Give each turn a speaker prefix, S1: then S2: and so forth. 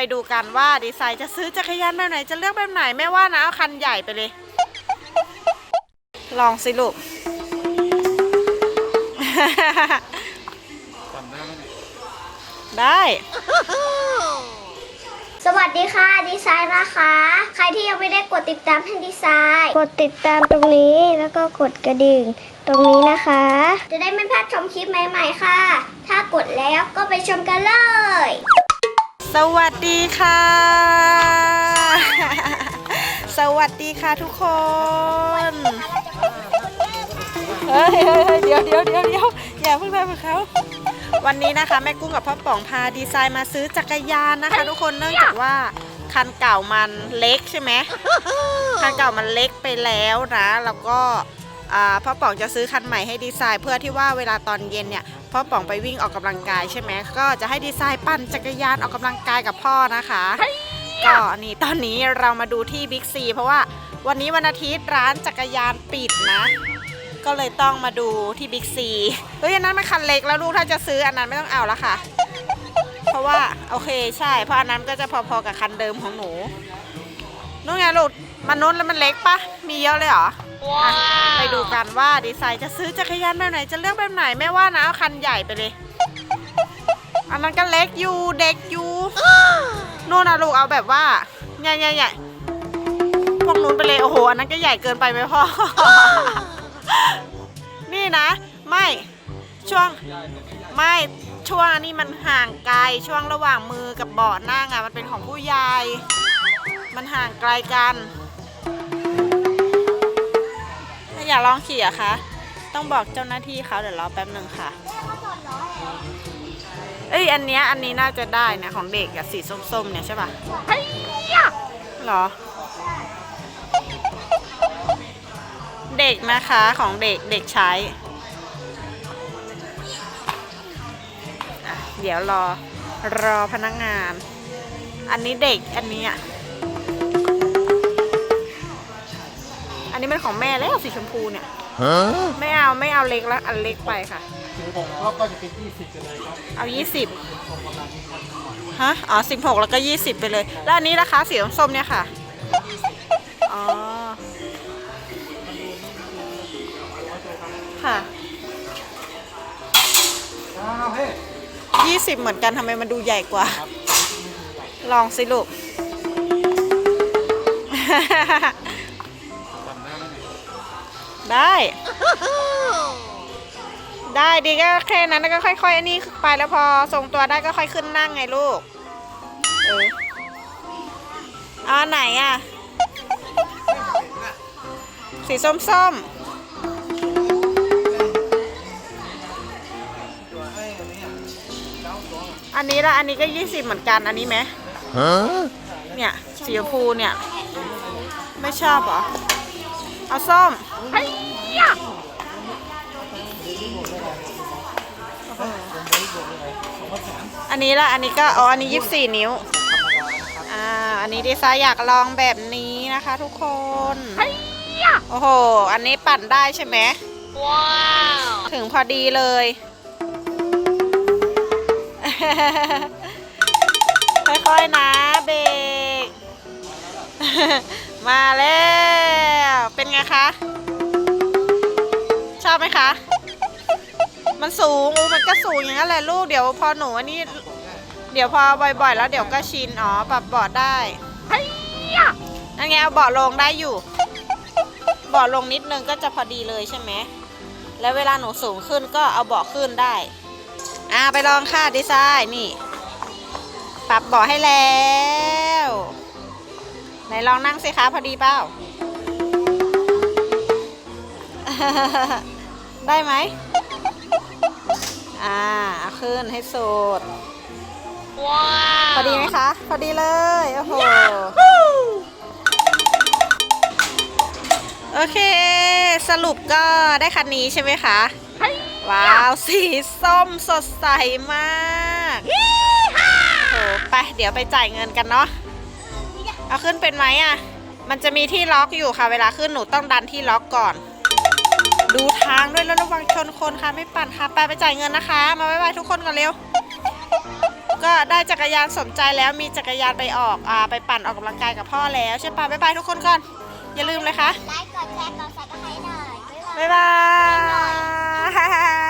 S1: ไปดูกันว่าดีไซน์จะซื้อจักรยานแบบไหนจะเลือกแบบไหนแม่ว่านะเอาคันใหญ่ไปเลย ลองสิลูกได้
S2: สวัสดีค่ะ ดีไซน์นะคะ ใครที่ยังไม่ได้กดติดตามให้ดีไซน์ กดติดตามตรงนี้แล้วก็กดกระดิ่ง ตรงนี้นะคะ จะได้ไม่พลาดชมคลิปใหม่ ๆ ค่ะ ถ้ากดแล้วก็ไปชมกันเลย
S1: สวัสดีค่ะ สวัสดีค่ะทุกคน เฮ้ยเฮ้ยเฮ้ยเดี๋ยวเดี๋ยวเดี๋ยวเดี๋ยวอย่าเพิ่งทำเขา วันนี้นะคะ แม่กุ้งกับพ่อป๋องพาดีไซน์มาซื้อจักรยานนะคะ ทุกคนเนื่องจากว่าคันเก่ามันเล็กใช่ไหมคันเก่ามันเล็กไปแล้วนะ แล้วก็พ่อป๋องจะซื้อคันใหม่ให้ดีไซน์ เพื่อที่ว่าเวลาตอนเย็นเนี่ย พ่อป๋องไปวิ่งออกกำลังกายใช่ไหมก็จะให้ดีไซน์ปั่นจักรยานออกกำลังกายกับพ่อนะคะก็นี่ตอนนี้เรามาดูที่บิ๊กซีเพราะว่าวันนี้วันอาทิตย์ร้านจักรยานปิดนะ ก็เลยต้องมาดูที่บิ๊กซีเฮ้ยอันนั้นมันคันเล็กแล้วลูกถ้าจะซื้ออันนั้นไม่ต้องเอาละค่ะ เพราะว่าโอเคใช่ เพราะอันนั้นก็จะพอๆกับคันเดิมของหนูนู่นไงลูกมันนู้นแล้วมันเล็กปะมีเยอะเลยเหรออะ ไปดูกันว่าดีไซน์จะซื้อจักรยานแบบไหนจะเลือกแบบไหนแม่ว่านะเอาคันใหญ่ไปเลย อันนั้นก็เล็กอยู่เด็กอยู่นู่นนะลูกเอาแบบว่าใหญ่ๆๆพวกนู้นไปเลยโอ้โหอันนั้นก็ใหญ่เกินไปไหมพ่อ นี่นะ ไม่ช่วงไม่ช่วงนี้มันห่างไกลช่วงระหว่างมือกับเบาะนั่งอะมันเป็นของผู้ใหญ่ มันห่างไกลกัน อยากลองขี่อะคะ ต้องบอกเจ้าหน้าที่เขาเดี๋ยวรอแป๊บหนึ่งค่ะ เอ้ย อันเนี้ยอันนี้น่าจะได้นะ ของเด็กอะสีส้มๆเนี่ยใช่ปะเหรอ เด็กนะคะของเด็กเด็กใช้อะเดี๋ยวรอรอพนักงาน อันนี้เด็กอันนี้อะ นนี้เป็นของแม่แล้วสีชมพูเนี่ย
S3: Huh?
S1: ไม่เอาไม่เอาเล็กแล้วอันเล็กไปค่ะ
S4: ก็ก็จะเป็นยี่สิบไปเลยครับ
S1: เอา20ฮะอ๋อ16แล้วก็20ไปเลย แล้วอันนี้ราคาสีส้มๆเนี่ยค่ะอ๋อค่ะ
S4: อ้าวเฮ้ย
S1: 20เหมือนกันทำไมมันดูใหญ่กว่า ลองสิลูก ได้ ได้ดีก็แค่นั้นแล้วก็ค่อยๆอันนี้ไปแล้วพอทรงตัวได้ก็ค่อยขึ้นนั่งไงลูก เออเอาอันไหนอะ สีส้ม
S4: ตัวให้อันนี้อะเก้าตัวอะ
S1: ๆอันนี้ละอันนี้ก็20เหมือนกันอันนี้ไหม
S3: Huh?
S1: เนี่ยสีชมพูเนี่ย ไม่ชอบเหรอ เอาส้มอันนี้ละ อันนี้ก็ อ๋อ อันนี้24นิ้ว อ่า อันนี้ดีไซน์อยากลองแบบนี้นะคะทุกคน โอ้โห อันนี้ปั่นได้ใช่ไหม ว้าว ถึงพอดีเลย ค่อยๆนะเบรกมาแล้ว เป็นไงคะ ชอบไหมคะ มันสูงอู้มันก็สูงอย่างนั้นแหละลูกเดี๋ยวพอหนูอันนี้ เดี๋ยวพอบ่อยๆ แล้วเดี๋ยวก็ชินอ๋อปรับเบาะได้นั่นไงเอาเบาะลงได้อยู่เบาะลงนิดนึงก็จะพอดีเลยใช่ไหมแล้วเวลาหนูสูงขึ้นก็เอาเบาะขึ้นได้อ่าไปลองค่ะดีไซน์นี่ ปรับเบาะให้แล้ว ไหนลองนั่งสิคะพอดีเปล่า ได้ไหม อ่าเอาขึ้นให้สุดว้าวพอดีไหมคะ พอดีเลย โอ้โห โอเค สรุปก็ได้คันนี้ใช่ไหมคะ ว้าว สีส้มสดใสมากโอ้ไป เดี๋ยวไปจ่ายเงินกันเนาะ เอาขึ้นเป็นไหมอะ มันจะมีที่ล็อกอยู่ค่ะ เวลาขึ้นหนูต้องดันที่ล็อกก่อน ดูทางด้วยแล้วระวังชนคนค่ะไม่ปั่นค่ะไปไปจ่ายเงินนะคะ มาบ๊ายบายทุกคนก่อนเร็ว ก็ได้จักรยานสมใจแล้วมีจักรยานไปออกอ่าไปปั่นออกกำลังกายกับพ่อแล้วใช่ปะบ๊ายบายทุกคนก่อน อย่าลืมเลยค่ะ
S2: ไลค์กดแชร์กดซับสไครต์หน่อยบ๊ายบาย
S1: บ๊ายบาย